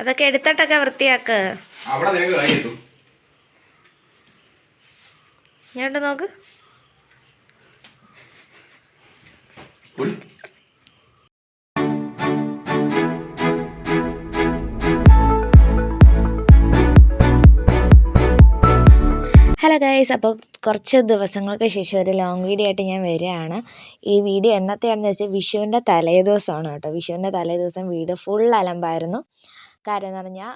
അതൊക്കെ എടുത്തിട്ടൊക്കെ വൃത്തിയാക്ക്. ഇങ്ങോട്ട് നോക്ക്. ഹലോ ഗൈസ് അപ്പോൾ കുറച്ച് ദിവസങ്ങൾക്ക് ശേഷം ഒരു ലോങ് വീഡിയോ ആയിട്ട് ഞാൻ വരികയാണ്. ഈ വീഡിയോ എന്നത്തെയാണെന്ന് വെച്ചാൽ വിഷുവിന്റെ തലേ ദിവസമാണ് കേട്ടോ. വിഷുവിന്റെ തലേ ദിവസം വീട് ഫുൾ അലമ്പായിരുന്നു. കാര്യം എന്ന് പറഞ്ഞാൽ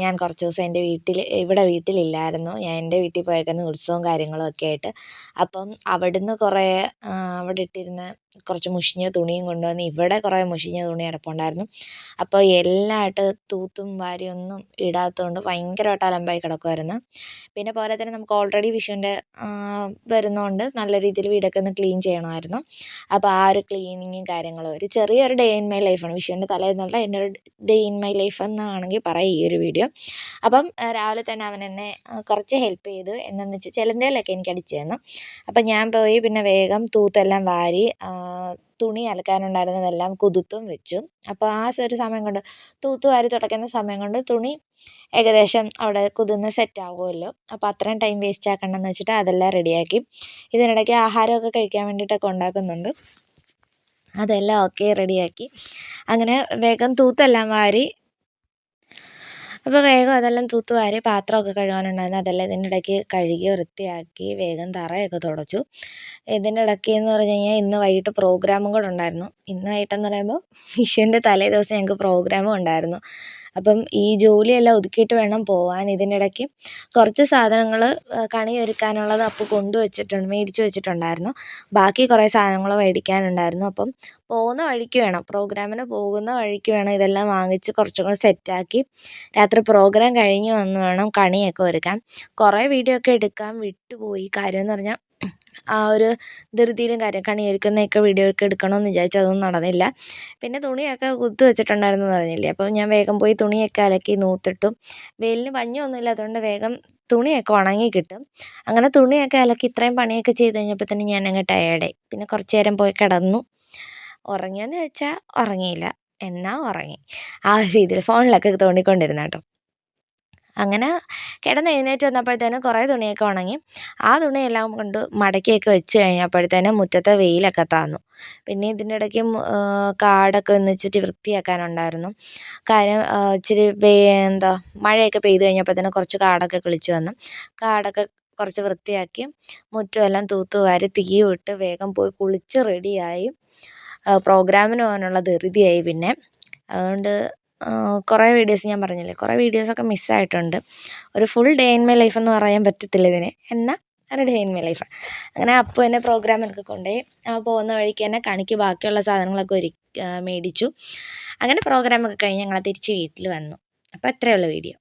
ഞാൻ കുറച്ച് ദിവസം എന്റെ വീട്ടിൽ ഇവിടെ വീട്ടിലില്ലായിരുന്നു. ഞാൻ എന്റെ വീട്ടിൽ പോയേക്കുന്ന ഉത്സവവും കാര്യങ്ങളും ഒക്കെ ആയിട്ട്. അപ്പം അവിടുന്ന് കുറേ അവിടെ ഇട്ടിരുന്ന കുറച്ച് മുഷിഞ്ഞ തുണിയും കൊണ്ടുവന്ന് ഇവിടെ കുറേ മുഷിഞ്ഞ തുണി കിടപ്പുണ്ടായിരുന്നു. അപ്പോൾ എല്ലാമായിട്ട് തൂത്തും വാരിയൊന്നും ഇടാത്തതുകൊണ്ട് ഭയങ്കരമായിട്ട് അലമ്പായി കിടക്കുമായിരുന്നു പിന്നെ പോരാ തന്നെ നമുക്ക് ഓൾറെഡി വിഷുവിന്റെ വരുന്നതുകൊണ്ട് നല്ല രീതിയിൽ വീടൊക്കെ ഒന്ന് ക്ലീൻ ചെയ്യണമായിരുന്നു. അപ്പോൾ ആ ഒരു ക്ലീനിങ്ങും കാര്യങ്ങളും ഒരു ചെറിയൊരു ഡേ ഇൻ മൈ ലൈഫാണ് വിഷുവിന്റെ തലേന്നുള്ള എന്റെ ഒരു ഡേ ഇൻ മൈ ലൈഫ് എന്നാണെങ്കിൽ പറയാം ഈ ഒരു വീഡിയോ അപ്പം രാവിലെ തന്നെ അവൻ എന്നെ കുറച്ച് ഹെൽപ്പ് ചെയ്തു. എന്നു വെച്ചാൽ ചിലന്തേലൊക്കെ എനിക്ക് അടിച്ചു തന്നു. അപ്പം ഞാൻ പോയി പിന്നെ വേഗം തൂത്തെല്ലാം വാരി തുണി അലക്കാനുണ്ടായിരുന്നതെല്ലാം കുതിർത്തും വെച്ചു. അപ്പോൾ ആ ഒരു സമയം കൊണ്ട് തൂത്ത് വാരി തുടയ്ക്കുന്ന സമയം കൊണ്ട് തുണി ഏകദേശം അവിടെ കുതിർന്ന് സെറ്റ് ആകുമല്ലോ അപ്പോൾ അത്രയും ടൈം വേസ്റ്റ് ആക്കണ്ടെന്ന് വെച്ചിട്ട് അതെല്ലാം റെഡിയാക്കി ഇതിനിടയ്ക്ക് ആഹാരമൊക്കെ കഴിക്കാൻ വേണ്ടിയിട്ടൊക്കെ ഉണ്ടാക്കുന്നുണ്ട്. അതെല്ലാം ഓക്കെ റെഡിയാക്കി അങ്ങനെ വേഗം തൂത്തെല്ലാം വാരി അപ്പോൾ വേഗം അതെല്ലാം തൂത്തുവാരി പാത്രമൊക്കെ കഴുകാനുണ്ടായിരുന്നു. അതെല്ലാം ഇതിന്റെ ഇടയ്ക്ക് കഴുകി വൃത്തിയാക്കി വേഗം തറയൊക്കെ തുടച്ചു. ഇതിന്റെ ഇടയ്ക്ക് എന്ന് പറഞ്ഞു കഴിഞ്ഞാൽ ഇന്ന് വൈകിട്ട് പ്രോഗ്രാമും കൂടെ ഉണ്ടായിരുന്നു. ഇന്ന് വൈകിട്ടെന്ന് പറയുമ്പോൾ വിഷുവിന്റെ തലേ ദിവസം ഞങ്ങൾക്ക് പ്രോഗ്രാമും ഉണ്ടായിരുന്നു. അപ്പം ഈ ജോലിയെല്ലാം ഒതുക്കിയിട്ട് വേണം പോവാൻ. ഇതിനിടയ്ക്ക് കുറച്ച് സാധനങ്ങൾ കണി ഒരുക്കാനുള്ളത് അപ്പു കൊണ്ടുവച്ചിട്ടുണ്ട് മേടിച്ച് വെച്ചിട്ടുണ്ടായിരുന്നു. ബാക്കി കുറേ സാധനങ്ങൾ മേടിക്കാനുണ്ടായിരുന്നു. അപ്പം പോകുന്ന വഴിക്ക് വേണം പ്രോഗ്രാമിന് പോകുന്ന വഴിക്ക് വേണം ഇതെല്ലാം വാങ്ങിച്ച് കുറച്ചും കൂടെ സെറ്റാക്കി. രാത്രി പ്രോഗ്രാം കഴിഞ്ഞ് വന്ന് വേണം കണിയൊക്കെ ഒരുക്കാൻ. കുറേ വീഡിയോ ഒക്കെ എടുക്കാൻ വിട്ടുപോയി. കാര്യമെന്ന് പറഞ്ഞാൽ ആ ഒരു ധൃതിയിലും കാര്യം കണി ഒരുക്കുന്നതൊക്കെ വീഡിയോ ഒക്കെ എടുക്കണമെന്ന് വിചാരിച്ചു അതൊന്നും നടന്നില്ല. പിന്നെ തുണിയൊക്കെ കുത്തി വെച്ചിട്ടുണ്ടായിരുന്നു എന്ന് പറഞ്ഞില്ലേ? അപ്പോൾ ഞാൻ വേഗം പോയി തുണിയൊക്കെ അലക്കി നൂത്തിട്ടു. വെയിലിന് പഞ്ഞൊന്നും ഇല്ലാത്തതുകൊണ്ട് വേഗം തുണിയൊക്കെ ഉണങ്ങി കിട്ടും. അങ്ങനെ തുണിയൊക്കെ അലക്കി ഇത്രയും പണിയൊക്കെ ചെയ്ത് കഴിഞ്ഞപ്പോൾ തന്നെ ഞാൻ അങ്ങ് ടയേർഡായി പിന്നെ കുറച്ച് നേരം പോയി കിടന്നു. ഉറങ്ങിയെന്ന് ചോദിച്ചാൽ ഉറങ്ങിയില്ല. എന്നാൽ ഉറങ്ങി. ആ രീതിയിൽ ഫോണിലൊക്കെ തോണ്ടിക്കൊണ്ടിരുന്നു കേട്ടോ. അങ്ങനെ കിടന്ന് എഴുന്നേറ്റ് വന്നപ്പോഴത്തേനും കുറേ തുണിയൊക്കെ ഉണങ്ങി. ആ തുണിയെല്ലാം കൊണ്ട് മടക്കിയൊക്കെ വെച്ച് കഴിഞ്ഞപ്പോഴത്തേനും മുറ്റത്തെ വെയിലൊക്കെ താന്നു. പിന്നെ ഇതിന്റെ ഇടയ്ക്ക് കാടൊക്കെ ഒന്ന് ഇച്ചിരി വൃത്തിയാക്കാനുണ്ടായിരുന്നു. കാര്യം ഇച്ചിരി എന്താ മഴയൊക്കെ പെയ്ത് കഴിഞ്ഞപ്പോഴത്തേനും കുറച്ച് കാടൊക്കെ കിളിച്ച് വന്നു. കാടൊക്കെ കുറച്ച് വൃത്തിയാക്കി മുറ്റമെല്ലാം തൂത്തുവാരി തീ വിട്ട് വേഗം പോയി കുളിച്ച് റെഡിയായി പ്രോഗ്രാമിന് പോകാനുള്ള ധൃതിയായി പിന്നെ. അതുകൊണ്ട് കുറേ വീഡിയോസ് ഞാൻ പറഞ്ഞില്ലേ? കുറേ വീഡിയോസൊക്കെ മിസ്സായിട്ടുണ്ട് ഒരു full day in my life എന്ന് പറയാൻ പറ്റത്തില്ല ഇതിന്. എന്നാൽ ഒരു ഡേ ഇൻ മൈ ലൈഫ് അങ്ങനെ അപ്പു എന്നെ എനിക്ക് കൊണ്ടുപോയി. അപ്പോൾ പോകുന്ന വഴിക്ക് തന്നെ കണിക്ക് ബാക്കിയുള്ള സാധനങ്ങളൊക്കെ ഒരു മേടിച്ചു. അങ്ങനെ പ്രോഗ്രാമൊക്കെ കഴിഞ്ഞ് ഞങ്ങൾ തിരിച്ച് വീട്ടിൽ വന്നു. അപ്പോൾ അത്രയേ ഉള്ളൂ വീഡിയോ